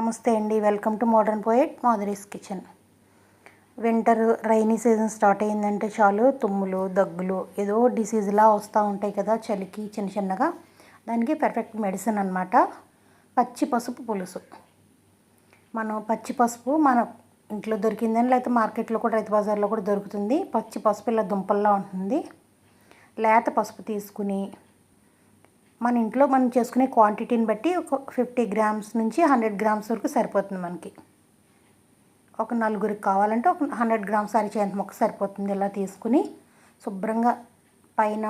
నమస్తే అండి. Welcome to modern poet Madhuri's kitchen winter rainy season start అయిందంటే చాలు తుమ్ములు దగ్గులు ఏదో డిసీజ్లా వస్తూ ఉంటాయి కదా చలికి చిన్న చిన్నగా. దానికి పర్ఫెక్ట్ మెడిసిన్ అనమాట పచ్చి పసుపు పులుసు. మనం పచ్చి పసుపు మన ఇంట్లో దొరికిందని లేకపోతే మార్కెట్లో కూడా రైతు బజార్లో కూడా దొరుకుతుంది. పచ్చి పసుపు ఇలా దుంపల్లా ఉంటుంది. లేత పసుపు తీసుకుని మన ఇంట్లో మనం చేసుకునే క్వాంటిటీని బట్టి ఒక ఫిఫ్టీ గ్రామ్స్ నుంచి హండ్రెడ్ గ్రామ్స్ వరకు సరిపోతుంది మనకి. ఒక నలుగురికి కావాలంటే ఒక హండ్రెడ్ గ్రామ్స్ అరిచేంత మొక్క సరిపోతుంది ఇలా తీసుకుని శుభ్రంగా పైన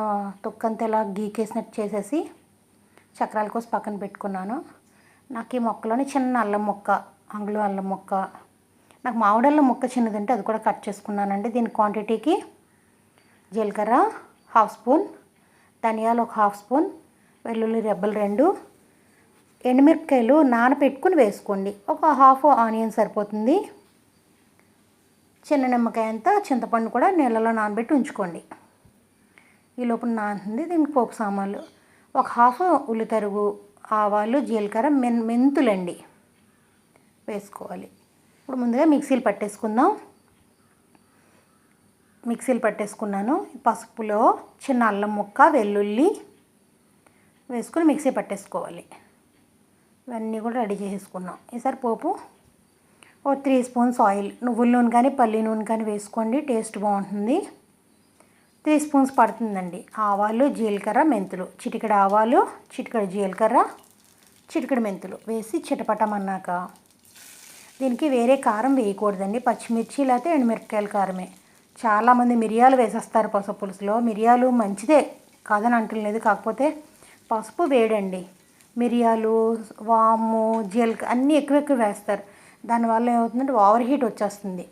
తొక్కంతా ఇలా గీకేసినట్టు చేసేసి చక్రాల కోసం పక్కన పెట్టుకున్నాను. నాకు ఈ మొక్కలోనే చిన్న అల్లం మొక్క అంగుళం అల్లం మొక్క నాకు మామిడల్లం మొక్క చిన్నదంటే అది కూడా కట్ చేసుకున్నానండి. దీని క్వాంటిటీకి జీలకర్ర హాఫ్ స్పూన్ ధనియాలు ఒక హాఫ్ స్పూన్ వెల్లుల్లి రెబ్బలు రెండు ఎండుమిరపకాయలు నానపెట్టుకుని వేసుకోండి. ఒక హాఫ్ ఆనియన్ సరిపోతుంది. చిన్న నిమ్మకాయ అంతా చింతపండు కూడా నీళ్ళలో నానబెట్టి ఉంచుకోండి. ఈ లోపల నానుతుంది దీనికి పోపు సామాన్లు. ఒక హాఫ్ ఉల్లితరుగు ఆవాలు జీలకర్ర మెన్ మెంతులండి వేసుకోవాలి. ఇప్పుడు ముందుగా మిక్సీలు పట్టేసుకుందాం. మిక్సీలు పట్టేసుకున్నాను. పసుపులో చిన్న అల్లం ముక్క వెల్లుల్లి వేసుకుని మిక్సీ పట్టేసుకోవాలి. ఇవన్నీ కూడా రెడీ చేసేసుకున్నాం. ఈసారి పోపు ఓ త్రీ స్పూన్స్ ఆయిల్ నువ్వుల నూనె కానీ పల్లి నూనె కానీ వేసుకోండి టేస్ట్ బాగుంటుంది. త్రీ స్పూన్స్ పడుతుందండి. ఆవాలు జీలకర్ర మెంతులు. చిటికెడ ఆవాలు చిటికెడ జీలకర్ర చిటికెడ మెంతులు వేసి చిటపటమన్నాక దీనికి వేరే కారం వేయకూడదండి. పచ్చిమిర్చి లేకపోతే ఎండుమిరపకాయల కారమే. చాలామంది మిరియాలు వేసేస్తారు పసుపు పులుసులో. మిరియాలు మంచిదే కాదని అంటలేదు కాకపోతే పసుపు వేడండి. మిరియాలు వాము జీలక అన్నీ ఎక్కువ ఎక్కువ వేస్తారు. దానివల్ల ఏమవుతుందంటే ఓవర్ హీట్ వచ్చేస్తుంది.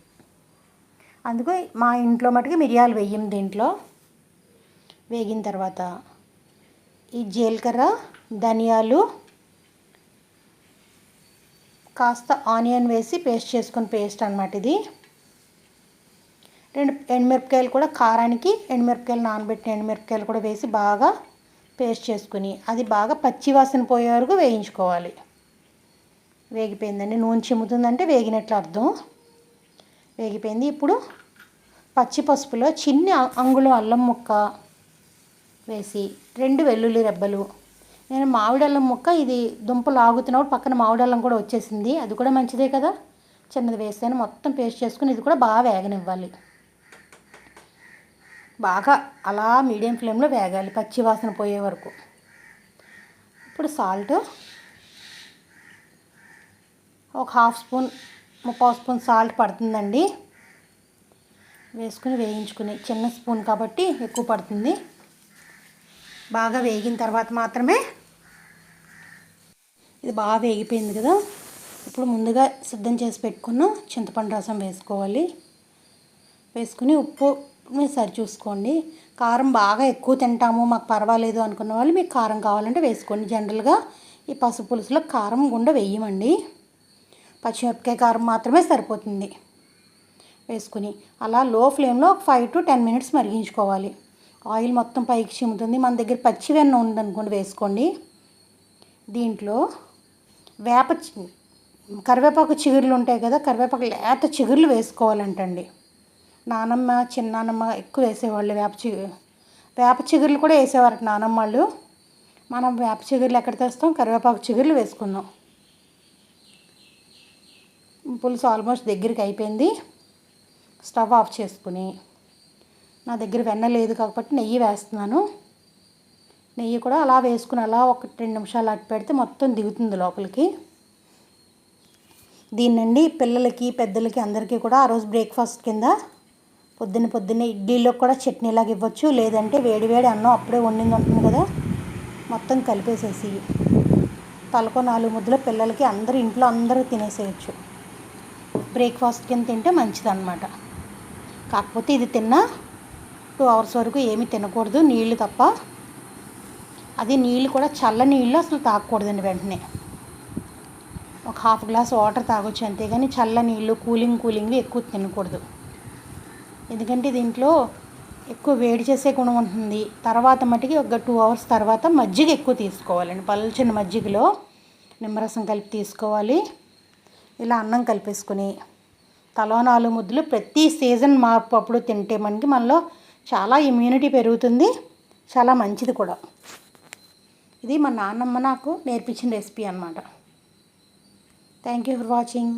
అందుకు మా ఇంట్లో మటుకు మిరియాలు వేయం దీంట్లో. వేగిన తర్వాత ఈ జీలకర్ర ధనియాలు కాస్త ఆనియన్ వేసి పేస్ట్ చేసుకుని పేస్ట్ అనమాట ఇది. రెండు ఎండుమిరపకాయలు కూడా కారానికి ఎండుమిరపకాయలు నానబెట్టిన ఎండుమిరపకాయలు కూడా వేసి బాగా పేస్ట్ చేసుకుని అది బాగా పచ్చి వాసన పోయే వరకు వేయించుకోవాలి. వేగిపోయిందండి. నూనె చిమ్ముతుందంటే వేగినట్లు అర్థం. వేగిపోయింది. ఇప్పుడు పచ్చి పసుపులో చిన్న అంగుళం అల్లం ముక్క వేసి రెండు వెల్లుల్లి రెబ్బలు. నేను మామిడల్లం ముక్క ఇది దుంపలు ఆగుతున్నప్పుడు పక్కన మామిడల్లం కూడా వచ్చేసింది. అది కూడా మంచిదే కదా. చిన్నది వేసాను మొత్తం పేస్ట్ చేసుకుని ఇది కూడా బాగా వేగనివ్వాలి. బాగా అలా మీడియం ఫ్లేమ్లో వేగాలి పచ్చి వాసన పోయే వరకు. ఇప్పుడు సాల్ట్ ఒక హాఫ్ స్పూన్ ముప్పావు స్పూన్ సాల్ట్ పడుతుందండి. వేసుకుని వేయించుకుని చిన్న స్పూన్ కాబట్టి ఎక్కువ పడుతుంది. బాగా వేగిన తర్వాత మాత్రమే ఇది బాగా వేగిపోయింది కదా. ఇప్పుడు ముందుగా సిద్ధం చేసి పెట్టుకున్న చింతపండు రసం వేసుకోవాలి. వేసుకుని ఉప్పు మీరు సరి చూసుకోండి. కారం బాగా ఎక్కువ తింటాము మాకు పర్వాలేదు అనుకున్న వాళ్ళు మీకు కారం కావాలంటే వేసుకోండి. జనరల్గా ఈ పసుపు పులుసులో కారం గుండె వేయమండి. పచ్చిమిరపకాయ కారం మాత్రమే సరిపోతుంది. వేసుకుని అలా లో ఫ్లేమ్లో ఒక ఫైవ్ టు టెన్ మినిట్స్ మరిగించుకోవాలి. ఆయిల్ మొత్తం పైకి చిమ్ముతుంది. మన దగ్గర పచ్చి వెన్న ఉందనుకోండి వేసుకోండి. దీంట్లో వేప కరివేపాకు చిగురులు ఉంటాయి కదా కరివేపాకు లేత చిగురులు వేసుకోవాలంటండి. నానమ్మ చిన్నానమ్మ ఎక్కువ వేసేవాళ్ళు వేప చిగురు వేప చిగురులు కూడా వేసేవారు నానమ్మ వాళ్ళు. మనం వేప చిగురులు ఎక్కడ తెస్తాం? కరివేపాకు చిగురులు వేసుకుందాం పులుసు ఆల్మోస్ట్ దగ్గరికి అయిపోయింది. స్టవ్ ఆఫ్ చేసుకుని నా దగ్గర వెన్న లేదు కాబట్టి నెయ్యి వేస్తున్నాను. నెయ్యి కూడా అలా వేసుకుని అలా ఒక రెండు నిమిషాలు అట్టు పెడితే మొత్తం దిగుతుంది లోపలికి. దీన్నండి పిల్లలకి పెద్దలకి అందరికీ కూడా ఆ రోజు బ్రేక్ఫాస్ట్ కింద పొద్దున్న పొద్దున్నే ఇడ్లీలో కూడా చట్నీలాగా ఇవ్వచ్చు. లేదంటే వేడి వేడి అన్నం అప్పుడే వండింది ఉంటుంది కదా. మొత్తం కలిపేసేసి తలకో నాలుగు ముద్దలు పిల్లలకి అందరూ ఇంట్లో అందరూ తినేసేయచ్చు. బ్రేక్ఫాస్ట్ కింద తింటే మంచిదన్నమాట. కాకపోతే ఇది తిన్నా టూ అవర్స్ వరకు ఏమీ తినకూడదు నీళ్ళు తప్ప. అది నీళ్ళు కూడా చల్ల నీళ్ళు అసలు తాగకూడదండి వెంటనే. ఒక హాఫ్ గ్లాస్ వాటర్ తాగొచ్చు అంతేగాని చల్ల నీళ్ళు కూలింగ్ కూలింగ్ ఎక్కువ తినకూడదు. ఎందుకంటే దీంట్లో ఎక్కువ వేడి చేసే గుణం ఉంటుంది. తర్వాత మటుకి ఒక టూ అవర్స్ తర్వాత మజ్జిగ ఎక్కువ తీసుకోవాలండి. పల్చని మజ్జిగలో నిమ్మరసం కలిపి తీసుకోవాలి. ఇలా అన్నం కలిపేసుకుని తలో నాలుగు ముద్దులు ప్రతి సీజన్ మార్పు అప్పుడు తింటే మనకి మనలో చాలా ఇమ్యూనిటీ పెరుగుతుంది. చాలా మంచిది కూడా. ఇది మా నాన్నమ్మ నాకు నేర్పించిన రెసిపీ అనమాట థ్యాంక్ యూ ఫర్ వాచింగ్